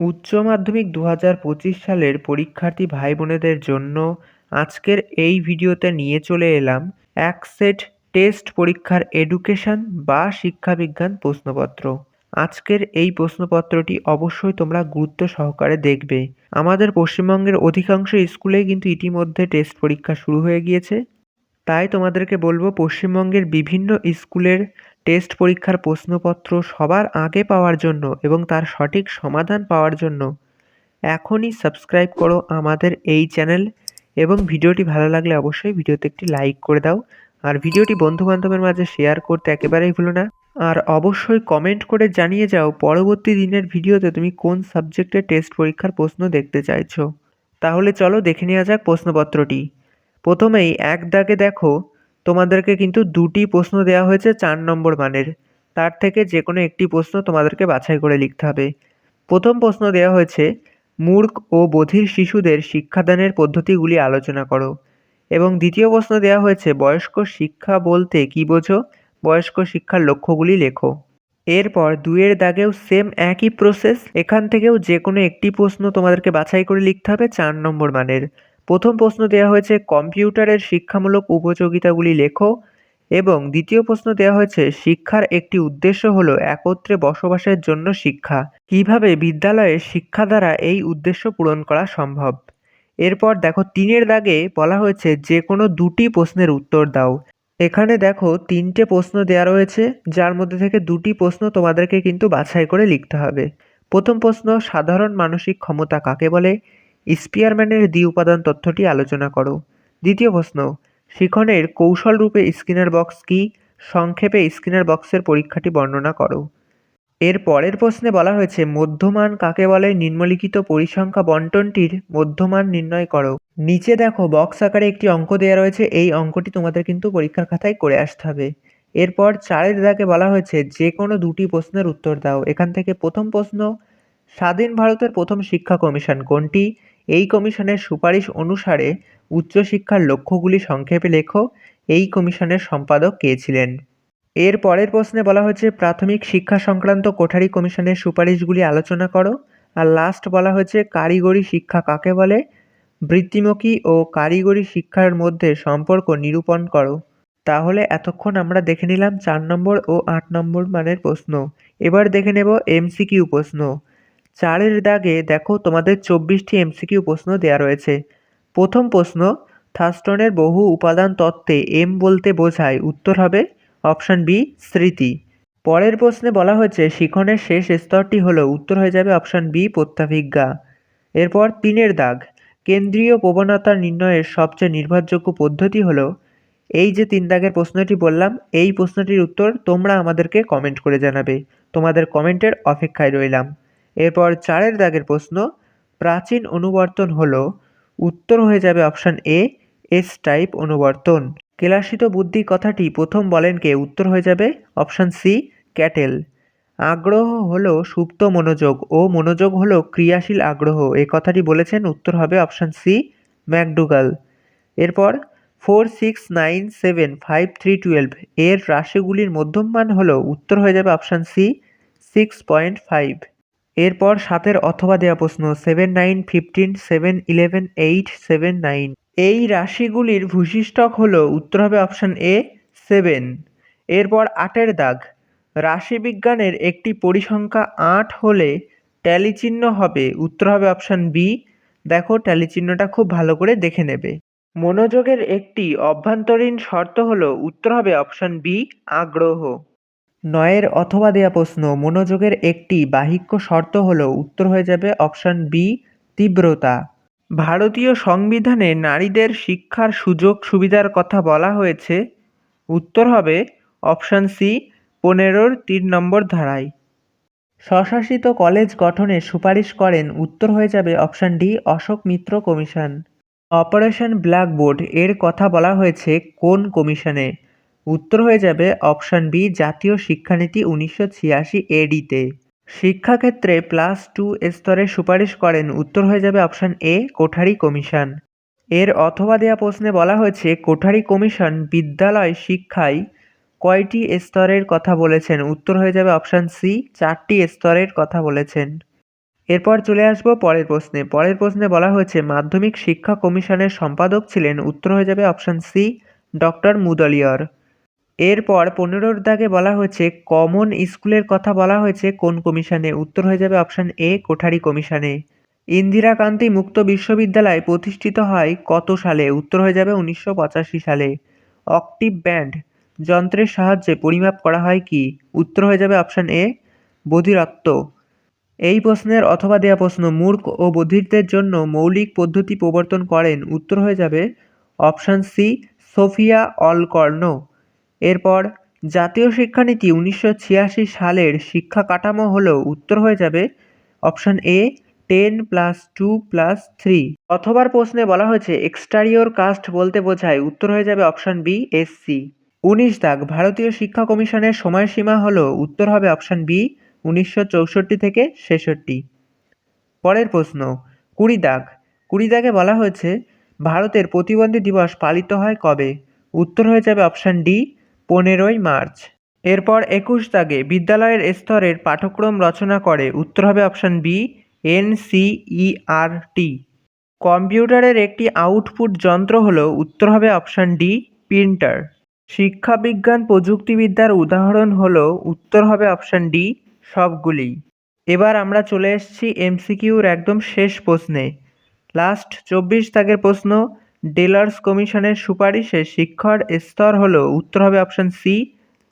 উচ্চ মাধ্যমিক দু হাজার পঁচিশ সালের পরীক্ষার্থী ভাই বোনেদের জন্য আজকের এই ভিডিওতে নিয়ে চলে এলাম এক সেট টেস্ট পরীক্ষার এডুকেশন বা শিক্ষাবিজ্ঞান প্রশ্নপত্র। আজকের এই প্রশ্নপত্রটি অবশ্যই তোমরা গুরুত্ব সহকারে দেখবে। আমাদের পশ্চিমবঙ্গের অধিকাংশ স্কুলেই কিন্তু ইতিমধ্যে টেস্ট পরীক্ষা শুরু হয়ে গিয়েছে। তাই তোমাদেরকে বলব, পশ্চিমবঙ্গের বিভিন্ন স্কুলের টেস্ট পরীক্ষার প্রশ্নপত্র সবার আগে পাওয়ার জন্য এবং তার সঠিক সমাধান পাওয়ার জন্য। এখনই সাবস্ক্রাইব করো আমাদের এই চ্যানেল এবং ভিডিওটি ভালো লাগলে অবশ্যই ভিডিওতে একটি লাইক করে দাও। আর ভিডিওটি বন্ধুবান্ধবের মাঝে শেয়ার করতে একেবারেই ভুলো না। আর অবশ্যই কমেন্ট করে জানিয়ে যাও পরবর্তী দিনের ভিডিওতে তুমি কোন সাবজেক্টে টেস্ট পরীক্ষার প্রশ্ন দেখতে চাইছো। তাহলে চলো দেখে নেওয়া যাক প্রশ্নপত্রটি। প্রথমেই এক দাগে দেখো তোমাদেরকে কিন্তু দুটি প্রশ্ন দেওয়া হয়েছে চার নম্বর মানের। তার থেকে যে কোনো একটি প্রশ্ন তোমাদেরকে বাছাই করে লিখতে হবে। প্রথম প্রশ্ন দেওয়া হয়েছে, মূর্খ ও বধির শিশুদের শিক্ষাদানের পদ্ধতিগুলি আলোচনা করো। এবং দ্বিতীয় প্রশ্ন দেওয়া হয়েছে, বয়স্ক শিক্ষা বলতে কী বোঝো? বয়স্ক শিক্ষার লক্ষ্যগুলি লেখো। এরপর দুইয়ের দাগেও সেম একই প্রসেস এখান থেকেও যে কোনো একটি প্রশ্ন তোমাদেরকে বাছাই করে লিখতে হবে চার নম্বর মানের। প্রথম প্রশ্ন দেওয়া হয়েছে কম্পিউটারের শিক্ষামূলক উপযোগিতাগুলি লেখো এবং দ্বিতীয় প্রশ্ন দেওয়া হয়েছে শিক্ষার একটি উদ্দেশ্য হলো একত্রে বসবাসের জন্য শিক্ষা। কীভাবে বিদ্যালয়ে শিক্ষা দ্বারা এই উদ্দেশ্য পূরণ করা সম্ভব? এরপর দেখো তিনের দাগে বলা হয়েছে যে কোনো দুটি প্রশ্নের উত্তর দাও। এখানে দেখো তিনটে প্রশ্ন দেওয়া রয়েছে, যার মধ্যে থেকে দুটি প্রশ্ন তোমাদেরকে কিন্তু বাছাই করে লিখতে হবে। প্রথম প্রশ্ন, সাধারণ মানসিক ক্ষমতা কাকে বলে? স্পিয়ারম্যানের দ্বি উপাদান তথ্যটি আলোচনা করো। দ্বিতীয় প্রশ্ন, শিখনের কৌশল রূপে স্কিনার বক্স কি? সংক্ষেপে স্কিনার বক্সের পরীক্ষাটি বর্ণনা করো। এর পরের প্রশ্নে বলা হয়েছে, মধ্যমান কাকে বলে? নিম্নলিখিত পরিসংখ্যা বন্টনটির মধ্যমান নির্ণয় করো। নিচে দেখো, বক্স আকারে একটি অঙ্ক দেওয়া রয়েছে, এই অঙ্কটি তোমাদের কিন্তু পরীক্ষার খাতায় করে আসতে হবে। এরপর চারের দাগে বলা হয়েছে, যে কোনো দুটি প্রশ্নের উত্তর দাও। এখান থেকে প্রথম প্রশ্ন স্বাধীন ভারতের প্রথম শিক্ষা কমিশন কোনটি? এই কমিশনের সুপারিশ অনুসারে উচ্চশিক্ষার লক্ষ্যগুলি সংক্ষেপে লেখো। এই কমিশনের সম্পাদক কে ছিলেন? এর পরের প্রশ্নে বলা হয়েছে, প্রাথমিক শিক্ষা সংক্রান্ত কোঠারি কমিশনের সুপারিশগুলি আলোচনা করো। আর লাস্ট বলা হয়েছে, কারিগরি শিক্ষা কাকে বলে? বৃত্তিমুখী ও কারিগরি শিক্ষার মধ্যে সম্পর্ক নিরূপণ করো। তাহলে এতক্ষণ আমরা দেখে নিলাম চার নম্বর ও আট নম্বর মানের প্রশ্ন। এবার দেখে নেব এমসিকিউ প্রশ্ন। চারের দাগে দেখো তোমাদের চব্বিশটি এমসিকিউ প্রশ্ন দেওয়া রয়েছে। প্রথম প্রশ্ন, থাস্টনের বহু উপাদান তত্ত্বে এম বলতে বোঝায় উত্তর হবে অপশান বি, স্মৃতি। পরের প্রশ্নে বলা হয়েছে শিখনের শেষ স্তরটি হলো, উত্তর হয়ে যাবে অপশান বি, প্রত্যাভিজ্ঞা। এরপর তিনের দাগ, কেন্দ্রীয় প্রবণতা নির্ণয়ের সবচেয়ে নির্ভরযোগ্য পদ্ধতি হলো, এই যে তিন দাগের প্রশ্নটি বললাম, এই প্রশ্নটির উত্তর তোমরা আমাদেরকে কমেন্ট করে জানাবে। তোমাদের কমেন্টের অপেক্ষায় রইলাম। এরপর চারের দাগের প্রশ্ন, প্রাচীন অনুবর্তন হল, উত্তর হয়ে যাবে অপশান এ এস টাইপ অনুবর্তন। কেলাসিত বুদ্ধি কথাটি প্রথম বলেন কে, উত্তর হয়ে যাবে অপশান সি ক্যাটেল। আগ্রহ হলো সুপ্ত মনোযোগ ও মনোযোগ হলো ক্রিয়াশীল আগ্রহ। এ কথাটি বলেছেন, উত্তর হবে অপশান সি ম্যাকডুগাল। এরপর four six nine seven five three twelve এর রাশিগুলির মধ্যম মান হলো, উত্তর হয়ে যাবে option C six point five এরপর সাতের অথবা দেওয়া প্রশ্ন seven nine fifteen seven eleven eight seven nine এই রাশিগুলির ভূশিষ্ঠক হল উত্তর হবে অপশান এ সেভেন এরপর আটের দাগ। রাশিবিজ্ঞানের একটি পরিসংখ্যা আট হলে ট্যালি চিহ্ন হবে, উত্তর হবে অপশান বি দেখো ট্যালি চিহ্নটা খুব ভালো করে দেখে নেবে। মনোযোগের একটি অভ্যন্তরীণ শর্ত হলো, উত্তর হবে অপশান বি আগ্রহ। নয়ের অথবা দেয়া প্রশ্ন, মনোযোগের একটি বাহিক্য শর্ত হলো উত্তর হয়ে যাবে অপশান বি তীব্রতা। ভারতীয় সংবিধানে নারীদের শিক্ষার সুযোগ সুবিধার কথা বলা হয়েছে। উত্তর হবে অপশান সি পনেরোর তিন নম্বর ধারায়। স্বশাসিত কলেজ গঠনে সুপারিশ করেন, উত্তর হয়ে যাবে option D Ashok Mitra commission. Operation blackboard, এর কথা বলা হয়েছে কোন কমিশনে? উত্তর হয়ে যাবে অপশান বি, জাতীয় শিক্ষানীতি উনিশশো ছিয়াশি এডিতে শিক্ষাক্ষেত্রে প্লাস টু স্তরের সুপারিশ করেন, উত্তর হয়ে যাবে অপশান এ কোঠারি কমিশন। এর অথবা দেয়া প্রশ্নে বলা হয়েছে, কোঠারি কমিশন বিদ্যালয় শিক্ষায় কয়টি স্তরের কথা বলেছেন? উত্তর হয়ে যাবে অপশান সি চারটি স্তরের কথা বলেছেন। এরপর চলে আসব পরের প্রশ্নে। পরের প্রশ্নে বলা হয়েছে, মাধ্যমিক শিক্ষা কমিশনের সম্পাদক ছিলেন, উত্তর হয়ে যাবে অপশান সি ডক্টর মুদলিয়র। এরপর পনেরোর দাগে বলা হয়েছে, কমন স্কুলের কথা বলা হয়েছে, কোন কমিশনে? উত্তর হয়ে যাবে অপশান এ, কোঠারি কমিশনে। ইন্দিরা কান্তি মুক্ত বিশ্ববিদ্যালয় প্রতিষ্ঠিত হয় কত সালে? উত্তর হয়ে যাবে উনিশশো পঁচাশি সালে। অক্টিভ ব্যান্ড, যন্ত্রের সাহায্যে পরিমাপ করা হয় কি? উত্তর হয়ে যাবে অপশান এ, বধিরত্ব। এই প্রশ্নের অথবা দেয়া প্রশ্ন, মূর্খ ও বধিরদের জন্য মৌলিক পদ্ধতি প্রবর্তন করেন। উত্তর হয়ে যাবে অপশান সি, সোফিয়া অলকর্ণ। এরপর, জাতীয় শিক্ষানীতি উনিশশো ছিয়াশি সালের শিক্ষা কাঠামো হলো উত্তর হয়ে যাবে option A, ten plus two plus three. অথবার প্রশ্নে বলা হয়েছে এক্সটারিয়র কাস্ট বলতে বোঝায়, উত্তর হয়ে যাবে অপশান বি এসসি উনিশ দাগ, ভারতীয় শিক্ষা কমিশনের সময়সীমা হলো উত্তর হবে অপশান বি, উনিশশো চৌষট্টি থেকে ছেষট্টি। পরের প্রশ্ন, কুড়ি দাগ। কুড়ি দাগে বলা হয়েছে, ভারতের প্রতিবন্ধী দিবস পালিত হয় কবে? উত্তর হয়ে যাবে অপশান ডি পনেরোই মার্চ। এরপর একুশ দাগে বিদ্যালয়ের স্তরের পাঠ্যক্রম রচনা করে। উত্তর হবে অপশান বি, এন এনসিইআরটি কম্পিউটারের একটি আউটপুট যন্ত্র হল, উত্তর হবে অপশান ডি, প্রিন্টার। শিক্ষাবিজ্ঞান প্রযুক্তিবিদ্যার উদাহরণ হল, উত্তর হবে অপশান ডি, সবগুলি। এবার আমরা চলে এসেছি এমসিকিউর একদম শেষ প্রশ্নে। লাস্ট চব্বিশ দাগের প্রশ্ন ডেলার্স কমিশনের সুপারিশে শিক্ষার স্তর হল উত্তর হবে অপশান সি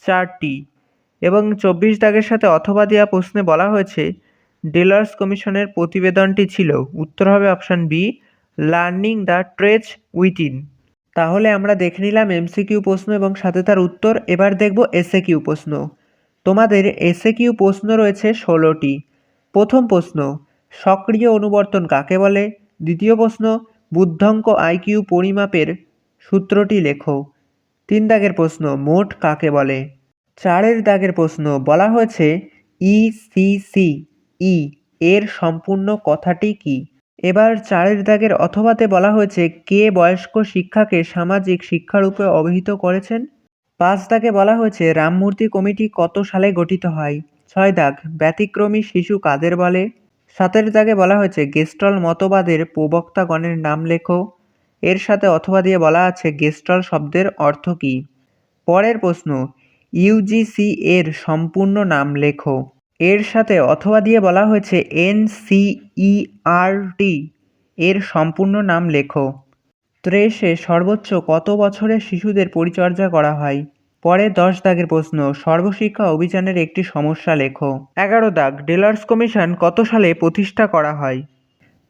চারটি। এবং চব্বিশ দাগের সাথে অথবা দেওয়া প্রশ্নে বলা হয়েছে, ডেলার্স কমিশনের প্রতিবেদনটি ছিল। উত্তর হবে option B learning the treasure within তাহলে আমরা দেখে নিলাম এমসিকিউ প্রশ্ন এবং সাথে তার উত্তর। এবার দেখব এসএ কিউ প্রশ্ন। তোমাদের এসএ কিউ প্রশ্ন রয়েছে ষোলোটি। প্রথম প্রশ্ন, সক্রিয় অনুবর্তন কাকে বলে? দ্বিতীয় প্রশ্ন বুদ্ধাঙ্ক আইকিউ পরিমাপের সূত্রটি লেখো। তিন দাগের প্রশ্ন, মোট কাকে বলে? চারের দাগের প্রশ্ন, বলা হয়েছে ইসিসি ই, এর সম্পূর্ণ কথাটি কি? এবার চারের দাগের অথবাতে বলা হয়েছে কে বয়স্ক শিক্ষাকে সামাজিক শিক্ষারূপে অভিহিত করেছেন। পাঁচ দাগে বলা হয়েছে রামমূর্তি কমিটি কত সালে গঠিত হয়? ছয় দাগ, ব্যতিক্রমী শিশু কাদের বলে? সাতের দাগে বলা হয়েছে, গেস্টল মতবাদের প্রবক্তাগণের নাম লেখো। এর সাথে অথবা দিয়ে বলা আছে, গেস্টল শব্দের অর্থ কী? পরের প্রশ্ন ইউজিসি এর সম্পূর্ণ নাম লেখো। এর সাথে অথবা দিয়ে বলা হয়েছে এনসিইআরটি এর সম্পূর্ণ নাম লেখো। ত্রেসে সর্বোচ্চ কত বছরের শিশুদের পরিচর্যা করা হয়? পরে দশ দাগের প্রশ্ন, সর্বশিক্ষা অভিযানের একটি সমস্যা লেখো। এগারো দাগ, ডেলার্স কমিশন কত সালে প্রতিষ্ঠা করা হয়?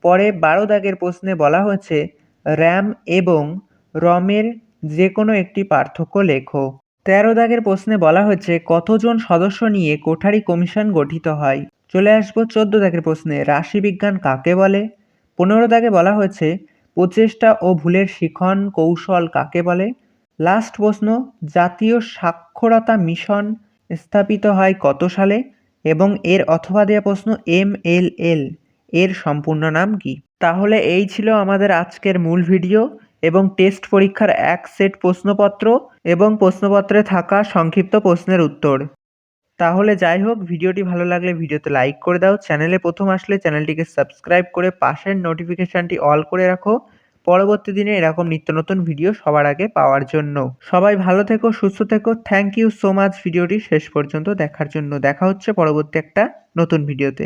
পরে বারো দাগের প্রশ্নে বলা হয়েছে, র্যাম এবং রমের যে কোনো একটি পার্থক্য লেখো। তেরো দাগের প্রশ্নে বলা হয়েছে, কতজন সদস্য নিয়ে কোঠারি কমিশন গঠিত হয়? চলে আসব চোদ্দ দাগের প্রশ্নে রাশিবিজ্ঞান কাকে বলে? পনেরো দাগে বলা হয়েছে, প্রচেষ্টা ও ভুলের শিখন কৌশল কাকে বলে? লাস্ট প্রশ্ন, জাতীয় সাক্ষরতা মিশন স্থাপিত হয় কত সালে এবং এর অথবা দেওয়া প্রশ্ন এম এল এল, এর সম্পূর্ণ নাম কি? তাহলে এই ছিল আমাদের আজকের মূল ভিডিও এবং টেস্ট পরীক্ষার এক সেট প্রশ্নপত্র এবং প্রশ্নপত্রে থাকা সংক্ষিপ্ত প্রশ্নের উত্তর। তাহলে যাই হোক, ভিডিওটি ভালো লাগলে ভিডিওতে লাইক করে দাও, চ্যানেলে প্রথম আসলে চ্যানেলটিকে সাবস্ক্রাইব করে পাশের নোটিফিকেশানটি অল করে রাখো। পরবর্তী দিনে এরকম নিত্য নতুন ভিডিও সবার আগে পাওয়ার জন্য। সবাই ভালো থেকো, সুস্থ থেকো। থ্যাংক ইউ সো মাচ ভিডিওটি শেষ পর্যন্ত দেখার জন্য। দেখা হচ্ছে পরবর্তী একটা নতুন ভিডিওতে